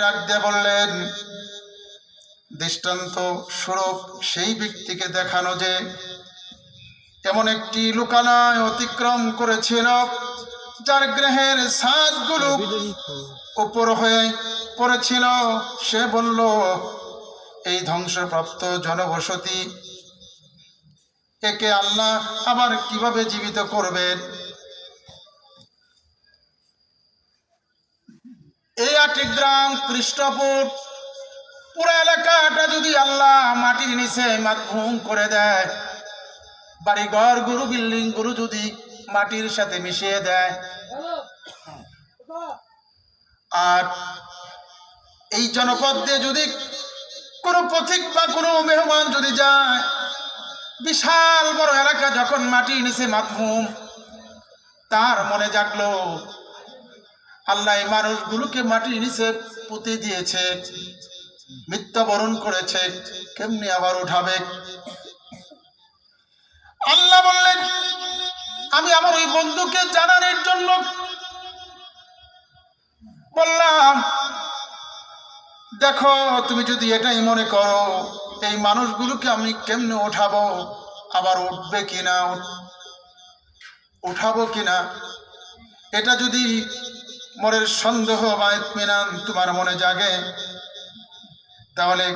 ডাক দিয়ে বললেন, দৃষ্টান্ত স্বরূপ সেই ব্যক্তিকে দেখানো যে এমন একটি লুকানায় অতিক্রম করেছিল, যার গ্রহের ছাদগুলো উপর হয়ে পড়েছিল। সে বলল, এই ধ্বংসপ্রাপ্ত জনবসতি, একে আল্লাহ আবার কীভাবে জীবিত করবেন? এই আটি গ্রাম কৃষ্ণপুর, পুরো এলাকাটা যদি আল্লাহ মাটির নিচে মাতভূম করে দেয়, বাড়িঘর, গুরু, বিল্ডিং, গুরু যদি মাটির সাথে মিশিয়ে দেয়। আর এই জনপদ দিয়ে যদি কোনো পথিক বা কোনো মেহমান যদি যায়, বিশাল বড় এলাকা যখন মাটির নিচে মাতভূম তার মনে জাগলো আল্লাহ এই মানুষগুলোকে মাটির নিচে পুঁতে দিয়েছে, মৃত্যুবরণ করেছে, কেমনি আবার উঠাবে? আল্লাহ বললেন, আমি আমার ওই বন্ধুকে জানানোর জন্য বললাম, দেখো, তুমি যদি এটাই মনে করো, এই মানুষগুলোকে আমি কেমনে ওঠাবো আবার উঠবে কিনা? উঠাবো কিনা? এটা যদি মনের সন্দেহ বা ইতমিনান তোমার মনে জাগে, তাহলে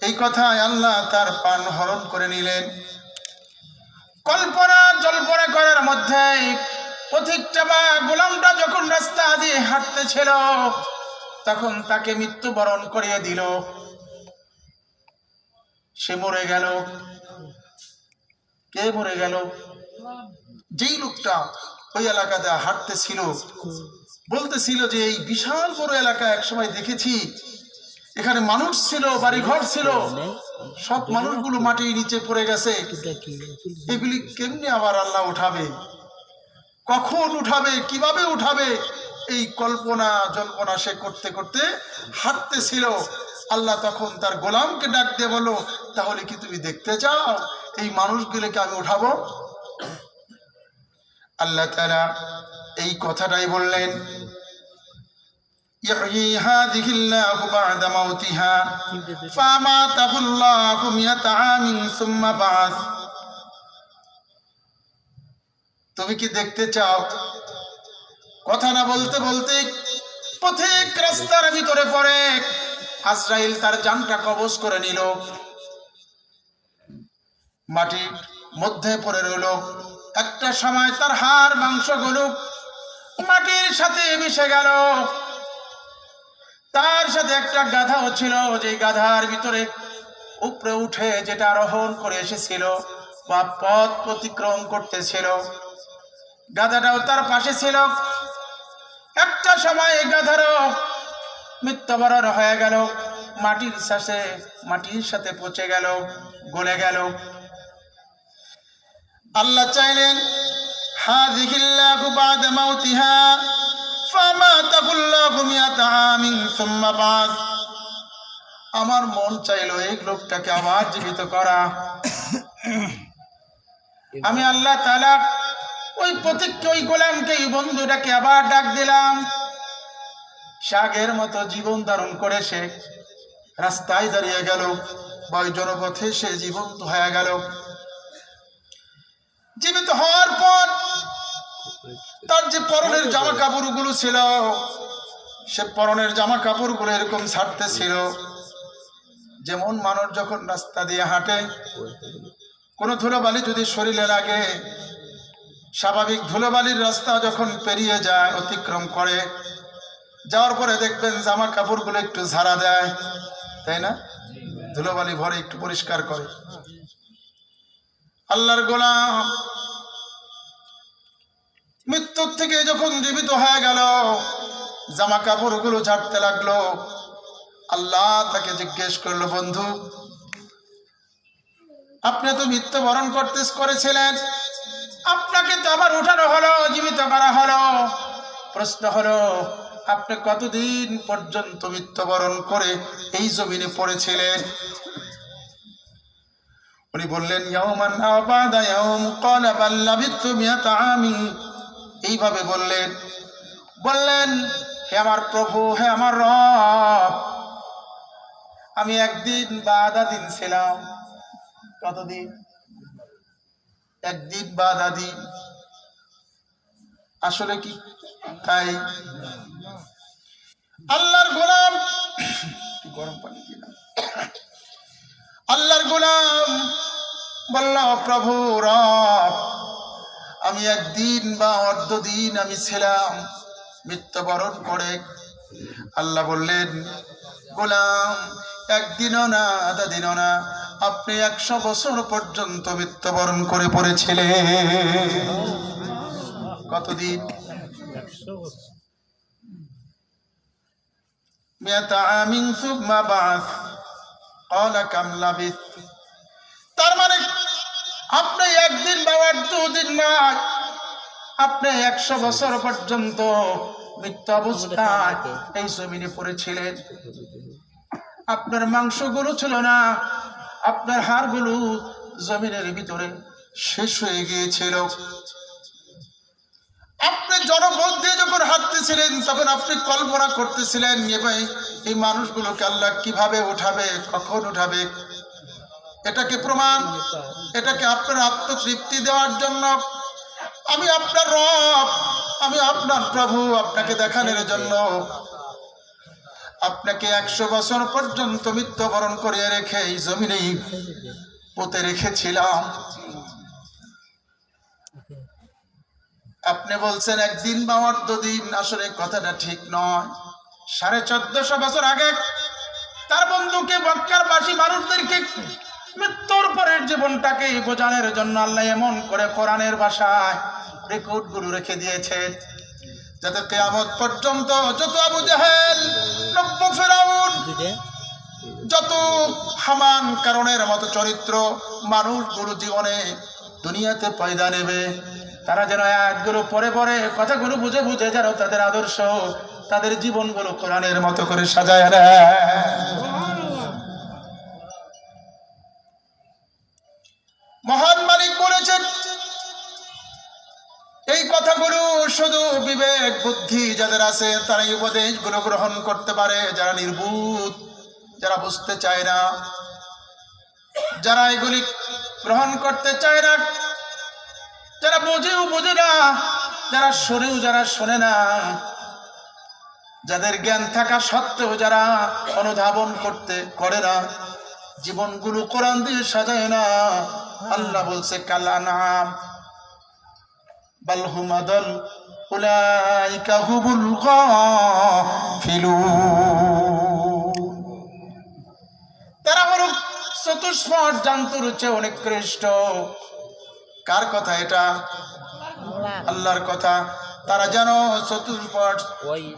এই কথায় আল্লাহ তার পান হরণ করে নিলেন। কল্পনা জল্পনা করার মধ্যে পথিকটা বা গোলামটা যখন রাস্তা দিয়ে হাঁটতেছিল, তখন তাকে মৃত্যুবরণ করিয়ে দিল। সে মরে গেল। কে মরে গেল? যেই লোকটা ওই এলাকাতে হাঁটতেছিল। বলতেছিল যে এই বিশাল বড় এলাকা একসময় দেখেছি। এখানে মানুষ ছিল বাড়ি ঘর ছিল। সব মানুষগুলো মাটির নিচে পড়ে গেছে। এগুলি কেমনি আবার আল্লাহ উঠাবে? কখন উঠাবে? কীভাবে উঠাবে? এই কল্পনা, জল্পনা সে করতে করতে হাঁটতেছিল। আল্লাহ তখন তার গোলামকে ডাক দিয়ে বলো তাহলে কি তুমি দেখতে চাও? এই মানুষগুলোকে আমি উঠাবো? আল্লাহ তারা এই কথাটাই বললেন يحيي هذه الله بعد موتها فأماته الله مئة عام ثم بعث তুমি কি দেখতে চাও কথা না বলতে বলতে পথিক রাস্তার ভিতরে পড়ে আজরাইল তার জানটা কবজ করে নিল মাটির মধ্যে পড়ে রইল একটা সময় তার হাড় মাংসগুলো মাটির সাথে মিশে গেল। তার সাথে একটা গাধাও ছিল যে গাধার ভিতরে উপরে উঠে যেটা আরোহণ করে এসেছিল বা পথ অতিক্রম করতেছিল। গাধাটাও তার পাশে ছিল। একটা সময় গাধারও মৃত্যুবরণ হয়ে গেল। মাটির সাথে মাটির সাথে পচে গেল, গলে গেল। আল্লাহ চাইলেন হাদিহিল্লাহু বাদা মাউতিহা ফামাতাহু আল্লাহু মিয়াতা আমিন, সুম্মা বাস আমার মন চাইলো এই লোকটাকে আবার জীবিত করা। আমি আল্লাহ তাআলা ওই প্রতীককে, ওই গোলামকে, ওই বন্ধুটাকে আবার ডাক দিলাম। শাগের মতো জীবন ধারণ করে সে রাস্তায় দাঁড়িয়ে গেল। বা ওই জনপথে সে জীবন্ত হয়ে গেল। জীবিত হওয়ার পর তার যে পরনের জামা কাপড়গুলো ছিল, সে পরনের জামা কাপড়গুলো এরকম ছাড়তে ছিল যেমন মানুষ যখন রাস্তা দিয়ে হাঁটে, কোনো ধুলোবালি যদি শরীরে লাগে, স্বাভাবিক ধুলোবালির রাস্তা যখন পেরিয়ে যায়, অতিক্রম করে, যাওয়ার পরে দেখবেন জামা কাপড়গুলো একটু ঝাড়া দেয়, তাই না? ধুলোবালি ভরে একটু পরিষ্কার করে। আল্লাহর গোলাম। মৃত্যুর থেকে যখন জীবিত হয়ে গেল জামা কাপড়গুলো ছাড়তে লাগল। আল্লাহ তাকে জিজ্ঞেস করল, বন্ধু, আপনি তো মৃত্যুবরণ করতে করেছিলেন। আপনাকে তো আবার উঠানো হলো, জীবিত করা হলো। প্রশ্ন হলো, আপনি কতদিন পর্যন্ত মৃত্যুবরণ করে এই জমিনে পড়েছিলেন? উনি বললেন আমিন। এইভাবে বললেন বললেন, হে আমার প্রভু, হে আমার রব, আমি একদিন বা আধা দিন ছিলাম। কতদিন? একদিন বা আধা দিন। আসলে কি? তাই। আল্লাহর গোলাম গরম পানি দিলাম। আল্লাহর গোলাম। বলল প্রভু রব আমি একদিন বা অর্ধদিন আমি ছিলাম মৃত্যুবরণ করে। আল্লাহ বললেন গোলাম একদিনও না আধা দিনও না আপনি একশো বছর পর্যন্ত মৃত্যুবরণ করে পড়েছিলেন। কতদিন? মেয়াতা আমিং সুবমা বাস। তার মানে আপনি একদিন বা দুদিন নয় আপনি একশো বছর পর্যন্ত মৃত্যু অবস্থায় এই জমিনে পড়েছিলেন। আপনার মাংসগুলো ছিল না, আপনার হাড়গুলো জমিনের ভিতরে শেষ হয়ে গিয়েছিল। আপনি জনপদ দিয়ে যখন হাঁটতেছিলেন, তখন আপনি কল্পনা করতেছিলেন ভাই, এই মানুষগুলোকে আল্লাহ কীভাবে উঠাবে, কখন উঠাবে? এটাকে প্রমাণ? এটাকে আপনার আত্মতৃপ্তি দেওয়ার জন্য? আমি আপনার রব, আমি আপনার প্রভু, আপনাকে দেখানোর জন্য। আপনাকে একশো বছর পর্যন্ত মৃত্যুবরণ করিয়ে রেখে এই জমিনেই পুঁতে রেখেছিলাম। আপনি বলছেন একদিন বা অর্ধদিন, আসলে কথাটা ঠিক নয়। সাড়ে চোদ্দশো বছর আগে তার বন্ধুকে বক্কার বাসী মানুষদেরকে মৃত্যুর পরের জীবনটাকে বোঝানোর জন্য আল্লাহ এমন করে কোরআনের ভাষায় রেকর্ডগুলো রেখে দিয়েছে। যাতে কেয়ামত পর্যন্ত যত আবু জাহেল, নব্য ফেরাউন, যত হামান কারণের মতো চরিত্র মানুষগুলো জীবনে দুনিয়াতে পয়দা নেবে। তারা যেন একগুলো পরে পরে কথাগুলো বুঝে বুঝে যেন তাদের আদর্শ, তাদের জীবনগুলো কোরআনের মতো করে সাজায় মহান মালিক বলেছেন, এই কথাগুলো শুধু বিবেক, বুদ্ধি যাদের আছে তারা এই উপদেশগুলো গ্রহণ করতে পারে। যারা নির্বুধ যারা বুঝতে চায় না, যারা এগুলি গ্রহণ করতে চায় না যারা বোঝেও বোঝে না, যারা শোনেও যারা শোনে না, যাদের জ্ঞান থাকা সত্ত্বেও যারা অনুধাবন করতে করে না, জীবনগুলো কোরআন দিয়ে সাজায় না, আল্লাহ বলছে, কালা নাম বালহুমাদল তারা হলো চতুষ্পদ, জান্তুর চেয়ে অনেক কৃষ্ট কার কথা এটা? আল্লাহর কথা। তারা যেন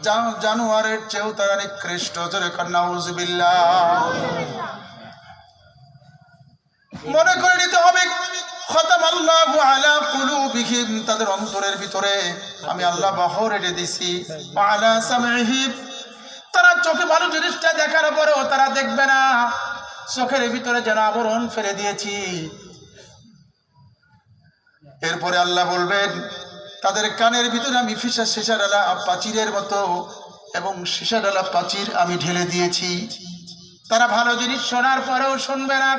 জান- জানোয়ারের চেয়েও তারা নিকৃষ্ট। মনে করে নিতে হবে তাদের অন্তরের ভিতরে। আমি আল্লাহ বহর এনে দিছি তারা চোখে ভালো জিনিসটা দেখার পরেও তারা দেখবে না। চোখের ভিতরে যেন আবরণ ফেলে দিয়েছি। এরপরে আল্লাহ বলবেন, তাদের কানের ভিতরে আমি ফিসা সিসাডালা প্রাচীরের মতো এবং সিসাডালা প্রাচীর আমি ঢেলে দিয়েছি। তারা ভালো জিনিস শোনার পরেও শুনবে না।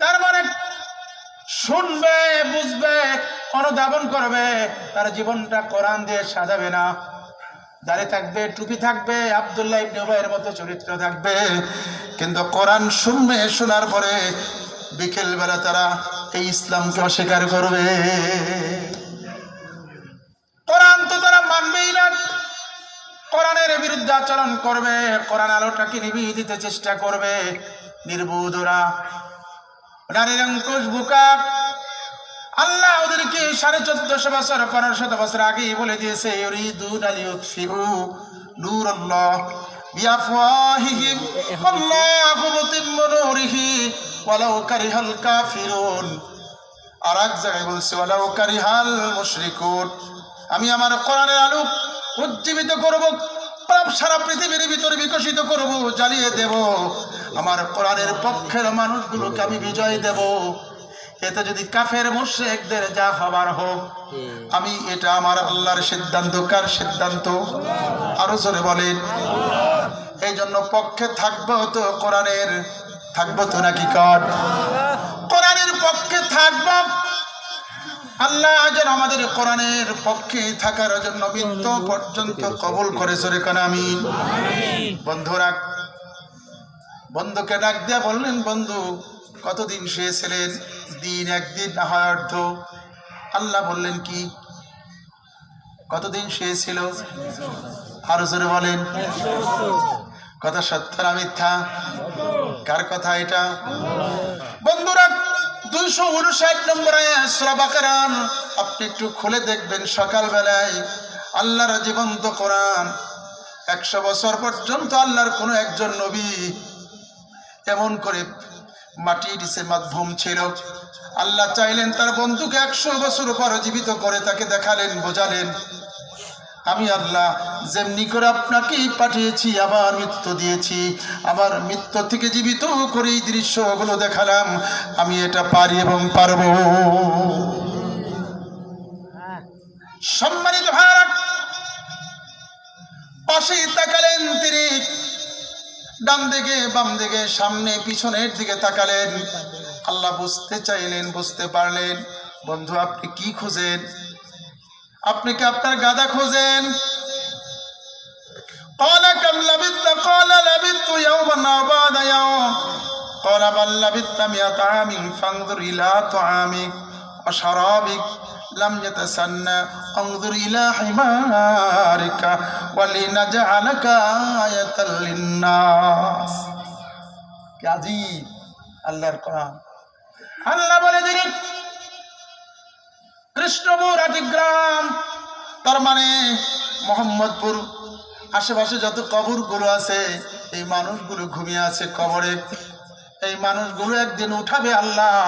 তার মানে শুনবে, বুঝবে, অনুধাবন করবে, তার জীবনটা কোরআন দিয়ে সাজাবে না। দাঁড়িয়ে থাকবে, টুপি থাকবে, আবদুল্লাহ ইবনে মতো চরিত্র থাকবে। কিন্তু কোরআন শুনবে, শোনার পরে বিকেলবেলা তারা এই ইসলামকে অস্বীকার করবে কোরআন তো তারা মানবেই না কোরআনের বিরুদ্ধে আচরণ করবে কোরআন আলোটাকে নিভিয়ে দিতে চেষ্টা করবে নির্বুধরা বুকা আল্লাহ ওদেরকে সাড়ে চোদ্দশো বছর পনেরো শত বছর আগেই বলে দিয়েছে বিআফওয়াহিহিম আল্লাহু ওয়ালাউ কারিহাল কাফিরুন। আর এক জায়গায় বলছে, ওয়ালাউ কারিহাল মুশরিকুন। আমি আমার কোরআনের আলো উজ্জীবিত করব সারা পৃথিবীর ভিতরে বিকশিত করব, জ্বালিয়ে দেব। আমার কোরআনের পক্ষের মানুষগুলোকে আমি বিজয় দেব। এতে যদি কাফের মুশরিকদের যা হবার হোক, আমি এটা আমার আল্লাহর সিদ্ধান্ত। কার সিদ্ধান্ত? আরও জোরে বলেন। এই জন্য পক্ষে থাকব তো কোরআনের থাকব তো নাকি কর? কোরআনের পক্ষে থাকব। আল্লাহ যেন আমাদের কোরআনের পক্ষে থাকার জন্য মৃত্যু পর্যন্ত কবল করে সরে কান আমি বন্ধুরা, বন্ধুকে ডাক দিয়া বললেন, বন্ধু, কতদিন শুয়েছিলেন দিন একদিন না হয় অর্ধ আল্লাহ বললেন, কি? কতদিন শুয়েছিল আরও জোরে বলেন, কথা সত্য না মিথ্যা? কার কথা এটা? বন্ধুরা, দুইশো উনষাট নম্বর বাকারান আপনি একটু খুলে দেখবেন সকালবেলায় আল্লাহর জীবন্ত কোরআন। একশো বছর পর্যন্ত আল্লাহর কোনো একজন নবী এমন করে মাটির নিচে মাধ্যম ছিল। আল্লাহ চাইলেন তার বন্ধুকে একশো বছর পর জীবিত করে তাকে দেখালেন, বোঝালেন। আমি আল্লাহ যেমনি করে আপনাকেই পাঠিয়েছি, আবার মৃত্যু দিয়েছি। আবার মৃত্যু থেকে জীবিত করে এই দৃশ্যগুলো দেখালাম। আমি এটা পারি এবং পারব। সম্মানিত ভারত পাশেই তাকালেন তিনি। ডান দিকে, বাম দিকে, সামনে, পিছনের দিকে তাকালেন। আল্লাহ বুঝতে চাইলেন, বুঝতে পারলেন। বন্ধু, আপনি কি খুঁজেন? আপনি কি আপনার গাদা খোঁজেন قال كم لبثت قال لبثت يوما أو بعد يوم قال بل لبثت مئة عام فانظر إلى طعامك وشرابك لم يتسنى انظر إلى حمارك ولنجعلك آية للناس কি আজীব আল্লাহর কোরআন আল্লাহ বলে দিলেন কৃষ্ণপুর গ্রাম। তার মানে মোহাম্মদপুর। আশেপাশে যত কবর কবরগুলো আছে, এই মানুষগুলো ঘুমিয়ে আছে কবরে। এই মানুষগুলো একদিন উঠাবে আল্লাহ।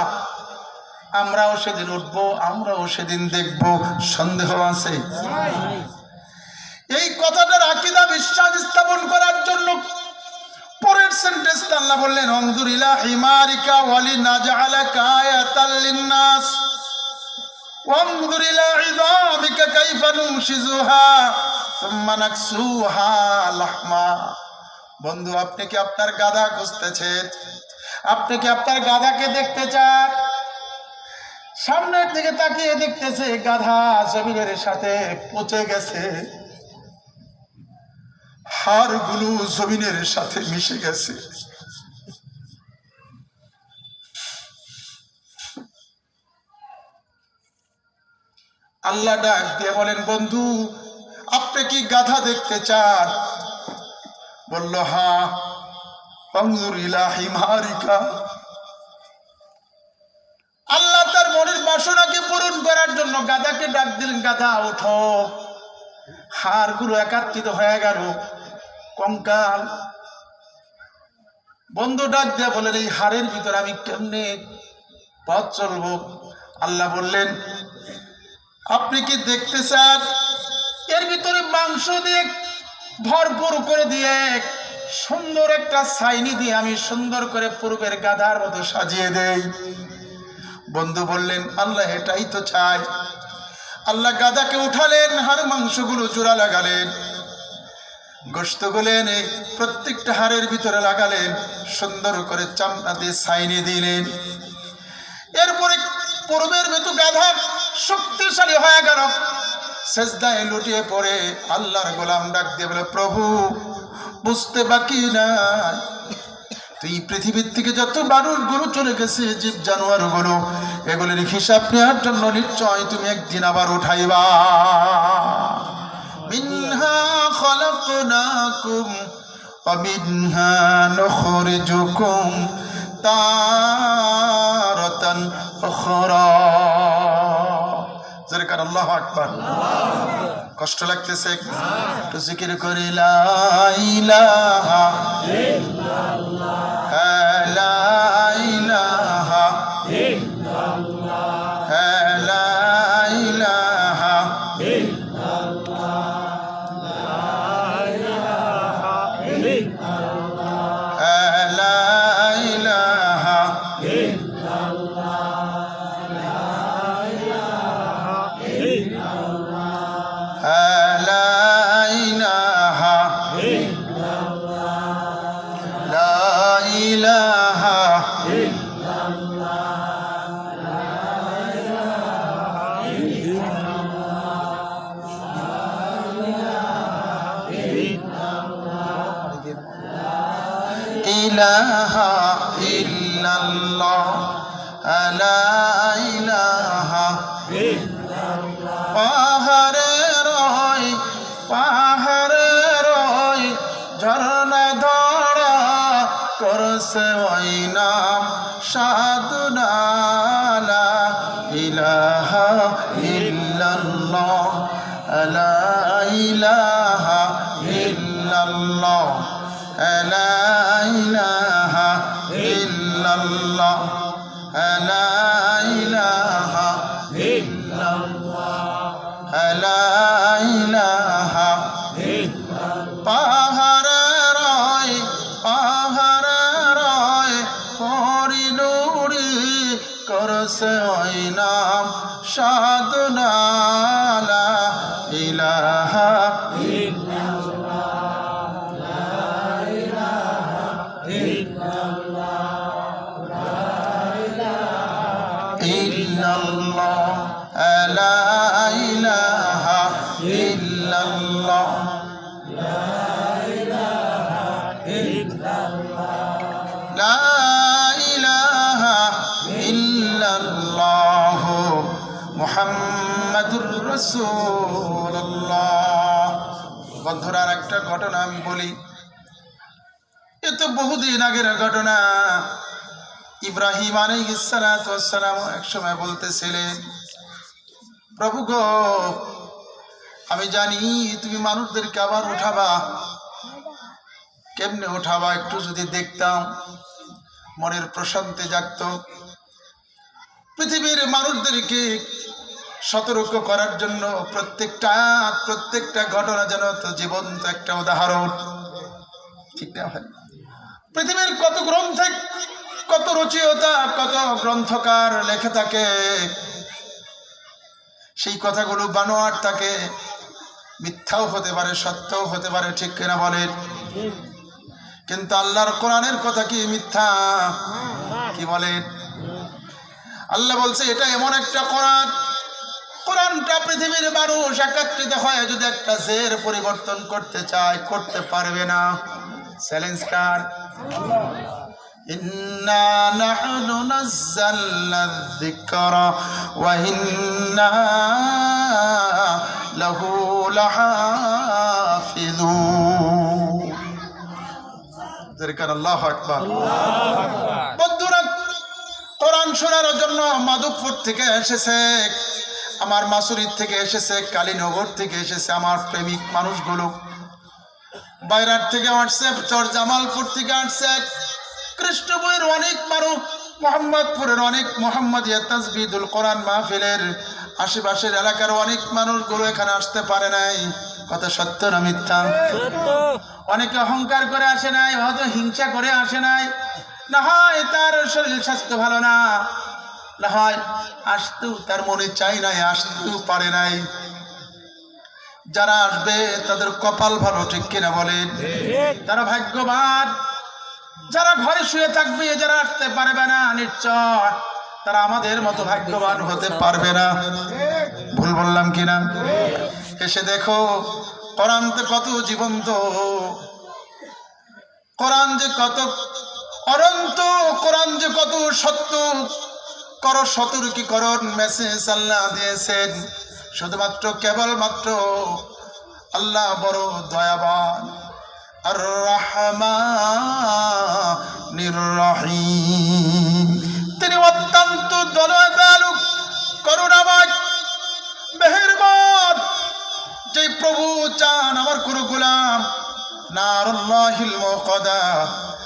আমরাও সেদিন উঠবো, আমরাও সেদিন দেখব। সন্দেহ আছে? এই কথাটার আকিদা বিশ্বাস স্থাপন করার জন্য পরের সেন্টেন্স আল্লাহ বললেন অংদুরিলা হিমারিকা ওয়ালি নাজালাকা আয়াতাল লিন্নাস। وانظر إلى عظامك كيف ننشزها ثم نكسوها لحما বন্ধু আপনি কি আপনার গাধা খুঁজতেছেন আপনি কি আপনার গাধাকে দেখতে চান সামনের দিকে তাকিয়ে দেখতেছে গাধা জমিনের সাথে পচে গেছে হাড়গুলো জমিনের সাথে মিশে গেছে আল্লাহ ডাক দিয়ে বলেন, বন্ধু, আপনি কি গাধা দেখতে চান? বলল হা অঙ্গুর ইলাহি মারিকা আল্লাহ তার মনের বাসনাকে পূরণ করার জন্য গাধাকে ডাক দিলেন, গাধা, ওঠো। হাড়গুলো একাত্রিত হয়ে গেল, কঙ্কাল। বন্ধু ডাক দিয়া বলেন এই হাড়ের ভিতর আমি কেমনে পথ চলবো? আল্লাহ বললেন আপনি কি দেখতে চান? এর ভিতরে মাংস দিয়ে ভরপুর করে দিয়ে সুন্দর একটা সাইনি দিয়ে আমি সুন্দর করে পূর্বের গাধার মতো সাজিয়ে দেই। বন্ধু বললেন, আল্লাহ এটাই তো চাই আল্লাহ গাদাকে উঠালেন, হাড় মাংসগুলো চূড়া লাগালেন। গোস্তগুলো এনে প্রত্যেকটা হাড়ের ভিতরে লাগালেন, সুন্দর করে চামড়া দিয়ে সাইনি দিলেন। এরপরে পূর্বের ভেতু গাধা শক্তিশালী হয়ে গেল সেজদায় লুটিয়ে পড়ে আল্লাহর গোলাম ডাক দিয়ে বলে প্রভু বুঝতে বাকি না তুই পৃথিবীর থেকে যত মানুষ গরু চলে গেছে জীব জানোয়ার গুলো এগুলির হিসাব নেওয়ার জন্য নিশ্চয় তুমি একদিন আবার উঠাইবা মিনহা খলাকনাকুম ومنها نخرجكم তারাতান উখরা জোরে আল্লাহ আকবার। কষ্ট লাগতেছে। একটু জিকির করি লা বন্ধুরা আর একটা ঘটনা আমি বলি। এ তো বহুদিন আগের ঘটনা। ইব্রাহিম আলাইহিসসালাম এক সময় বলতেছিলেন, প্রভু গো, আমি জানি তুমি মানুষদেরকে আবার উঠাবা। কেমনে উঠাবা একটু যদি দেখতাম। মনের প্রশান্তি জাগত। পৃথিবীর মানুষদেরকে সতর্ক করার জন্য প্রত্যেকটা প্রত্যেকটা ঘটনা যেন তো জীবন্ত একটা উদাহরণ। ঠিক না ভাই? পৃথিবীর কত গ্রন্থে কত রচয়িতা, কত গ্রন্থকার লেখে থাকে। সেই কথাগুলো বানোয়ার থাকে মিথ্যাও হতে পারে, সত্যও হতে পারে, ঠিক কিনা বলেন? কিন্তু আল্লাহর কোরআনের কথা কি মিথ্যা? কি বলেন? আল্লাহ বলছে, এটা এমন একটা কোরআন কোরআনটা পৃথিবীর মানুষ একাত্রিত হয় যদি একটা জের পরিবর্তন করতে চায় করতে পারবে না চ্যালেঞ্জ কার إنا نحن نزلنا الذكر وإنا له لحافظون যেরকম আল্লাহ আকবার বন্ধুরা কোরআন শোনার জন্য মাধবপুর থেকে এসেছে আমার মাসুরির থেকে এসেছে কালীনগর থেকে এসেছে আমার প্রেমিক মানুষগুলো। বাইরার থেকে আসছে চর জামালপুর থেকে আসছে কৃষ্ণবইয়ের অনেক মানুষ মোহাম্মদপুরের অনেক মোহাম্মদ তাজবিদুল কোরআন মাহফিলের আশেপাশের এলাকার অনেক মানুষগুলো এখানে আসতে পারে নাই। কথা সত্য না মিথ্যা? অনেকে অহংকার করে আসে নাই হয়তো হিংসা করে আসে নাই। না হয় তার শরীর স্বাস্থ্য ভালো না না হয় আসতেও তার মনে চাই নাই আসতেও পারে নাই। যারা আসবে তাদের কপাল ভালো ঠিক কিনা বলেন? তারা ভাগ্যবান। যারা ঘরে শুয়ে থাকবে যারা আসতে পারবে না নিশ্চয় তারা আমাদের মতো ভাগ্যবান হতে পারবে না। ভুল বললাম কিনা? এসে দেখো কোরআন তো কত জীবন্ত কোরআন যে কত অনন্ত কোরআন যে কত সত্য কর সতর্কীকরণ মেসেজ আল্লাহ দিয়েছেন। শুধুমাত্র কেবলমাত্র আল্লাহ বড় দয়াবান। তিনি অত্যন্ত দয়ালু করুণাময়, মেহেরবান। যে প্রভু চান আমার কোনো গোলাম মুকাদা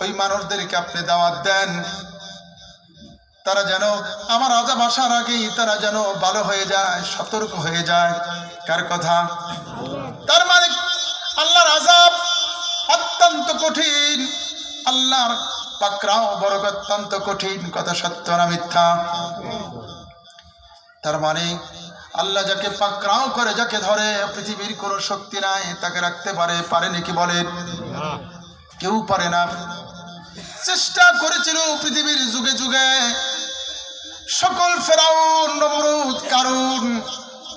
ওই মানুষদেরকে আপনি দাওয়াত দেন। তারা যেন আমার আজাব আসার আগেই তারা যেন ভালো হয়ে যায় সতর্ক হয়ে যায়। কার কথা? তার মানে আল্লাহর আজাব অত্যন্ত কঠিন। আল্লাহর পাকরাও বড় অত্যন্ত কঠিন। কথা সত্য না মিথ্যা? তার মানে আল্লাহ যাকে পাকরাও করে যাকে ধরে পৃথিবীর কোনো শক্তি নাই তাকে রাখতে পারে পারে নাকি বলেন? কেউ পারে না। চেষ্টা করেছিল পৃথিবীর যুগে যুগে। সকল ফেরাউন, নমরুদ কারণ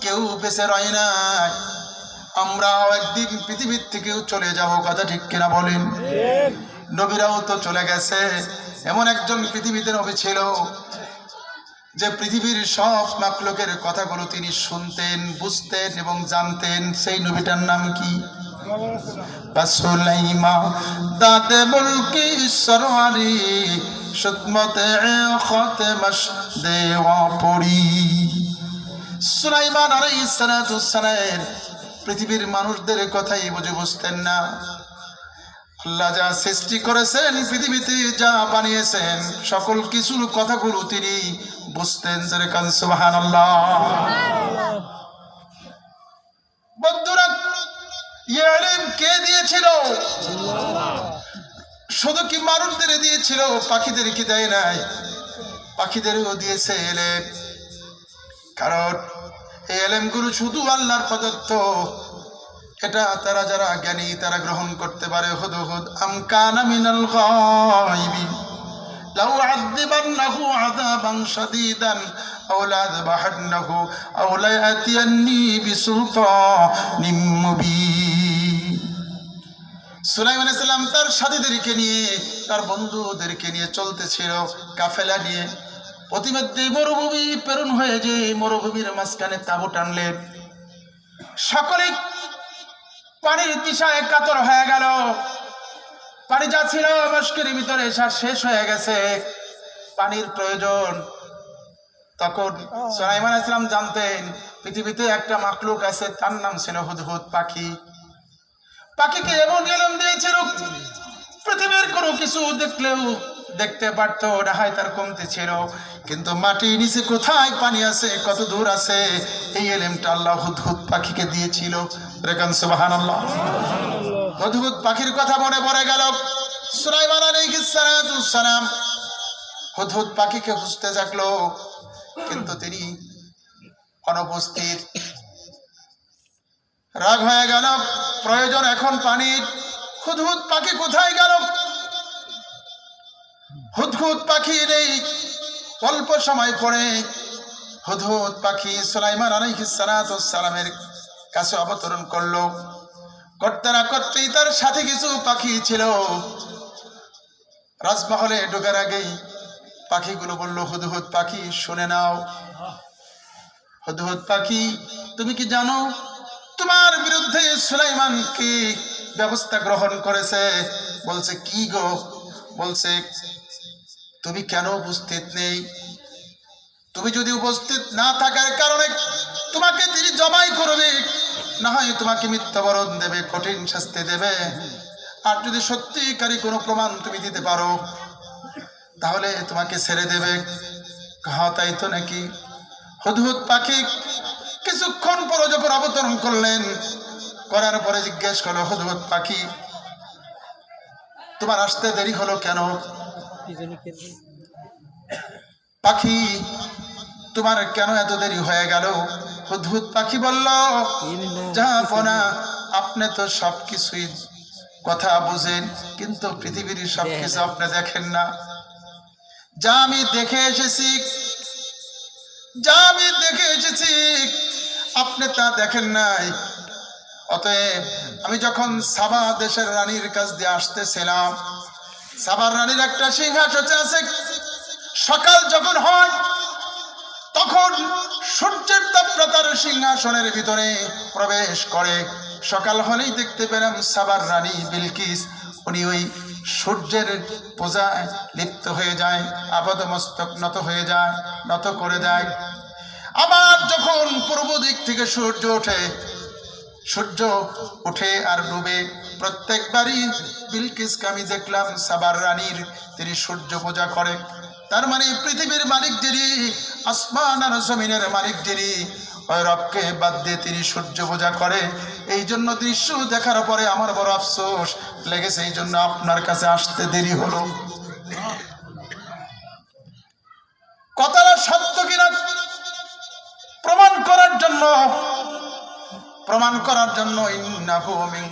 কেউ বেঁচে রয় নাই। আমরাও একদিন পৃথিবীর থেকেও চলে যাব, কথা ঠিক কিনা বলেন? নবীরাও তো চলে গেছে। এমন একজন পৃথিবীতে নবী ছিল, যে পৃথিবীর সব মাকলুকের কথাগুলো তিনি শুনতেন, বুঝতেন এবং জানতেন। সেই নবীটার নাম কি? দেওয়া পড়ি। পৃথিবীর মানুষদের কথাই বুঝে বুঝতেন না। আল্লাহ যা সৃষ্টি করেছেন, পৃথিবীতে যা বানিয়েছেন, সকল কিছুর কথাগুলো তিনি বুঝতেন। যেরকম সুবাহান ইয়ালিম কে দিয়েছিল? শুধু কি মানুষদের দিয়েছিল? পাখিদের কি দেয় নাই? পাখিদেরও দিয়েছে এলেম। কারণ এই এলেমগুলো শুধু আল্লাহর প্রদত্ত। এটা তারা যারা জ্ঞানী, তারা গ্রহণ করতে পারে। হুদ হুদ আম লাউ সুলাইমান তার সাথীদেরকে নিয়ে তার বন্ধুদেরকে নিয়ে চলতেছিল কাফেলা নিয়ে। প্রতিমধ্যে মরুভূমি প্রেরণ হয়ে যে মরুভূমির মাঝখানে তাবু টানলেন সকলে পানির দিশায় কাতর হয়ে গেল। পানি যা ছিল মুশকির ভিতরে সা শেষ হয়ে গেছে। পানির প্রয়োজন। তখন সুলাইমান ইসলাম জানতেন পৃথিবীতে একটা মাকলুক আছে তার নাম ছিল হুদহুদ পাখি। পাখিকে এমন এলম দিয়েছিল? পৃথিবীর কোনো কিছু দেখলেও দেখতে পারতো ডাহাই তার কমতে ছিল। কিন্তু মাটির নিচে কোথায়? পানি আছে, কত দূর আছে? এই এলেমটা আল্লাহ হুদহুদ পাখিকে দিয়েছিল। রেখান সুবাহান আল্লাহ হুদহুদ পাখির কথা মনে পড়ে গেল। সুলাইমান আলাইহিস সালাম হুদহুদ পাখিকে খুঁজতে থাকল। কিন্তু তিনি অনুপস্থিত রাগ হয়ে গেল, প্রয়োজন এখন পানির হুদহুদ পাখি কোথায় গেল? হুদহুদ পাখি নেই, অল্প সময় পরে হুদহুদ পাখি সুলাইমান আলাইহিস সালামের কাছে অবতরণ করল। করতে না করতেই তার সাথে কিছু পাখি ছিল। রাজমহলে ঢোকার আগেই পাখিগুলো বলল, হুদহুদ পাখি, শুনে নাও। হুদহুদ পাখি, তুমি কি জানো তোমার বিরুদ্ধে সুলাইমান কি ব্যবস্থা গ্রহণ করেছে? বলছে, কি গো? বলছে, তুমি কেন উপস্থিত নেই? তুমি যদি উপস্থিত না থাকার কারণে তোমাকে তিনি জবাই করবে, না হয় তোমাকে মৃত্যুবরণ দেবে, কঠিন শাস্তি দেবে। আর যদি সত্যিকারী কোনো প্রমাণ তুমি দিতে পারো, তাহলে তোমাকে ছেড়ে দেবে। তাই তো নাকি? হুদহুদ পাখি কিছুক্ষণ পরে যখন অবতরণ করলেন করার পরে জিজ্ঞেস করল হুদহুদ পাখি তোমার আসতে দেরি হলো কেন? পাখি তোমার কেন এত দেরি হয়ে গেল? হুদহুদ পাখি বলল জাহাপনা আপনি তো সব কিছুই কথা বুঝেন কিন্তু পৃথিবীর সব কিছু আপনি দেখেন না। যা আমি দেখে এসেছি যা আমি দেখে এসেছি আপনি তা দেখেন নাই। অতএব আমি যখন সাবা দেশের রানীর কাছ দিয়ে আসতেছিলাম, সাবার রানীর একটা সিংহাসন আছে, সকাল যখন হয়, তখন সূর্যের তাপপ্রতার সিংহাসনের ভিতরে প্রবেশ করে। সকাল হলেই দেখতে পেলাম সাবার রানী বিলকিস, উনি ওই সূর্যের পূজায় লিপ্ত হয়ে যায় আপাদ মস্তক নত হয়ে যায়, নত করে দেয়। আবার যখন পূর্ব দিক থেকে সূর্য ওঠে সূর্য ওঠে আর ডুবে, প্রত্যেকবারই বিলকিসকে আমি দেখলাম সাবার রানীর, তিনি সূর্য পূজা করে তার মানে পৃথিবীর মালিক যিনি, আসমান আর জমিনের মালিক যিনি রবকে বাদ দিয়ে তিনি সূর্য পূজা করে। এই জন্য দৃশ্য দেখার পরে আমার বড় আফসোস লেগেছে, এই জন্য আপনার কাছে আসতে দেরি হলো। কথাটা সত্য কিনা প্রমাণ করার জন্য প্রমাণ করার জন্য ইন্নাহু মিন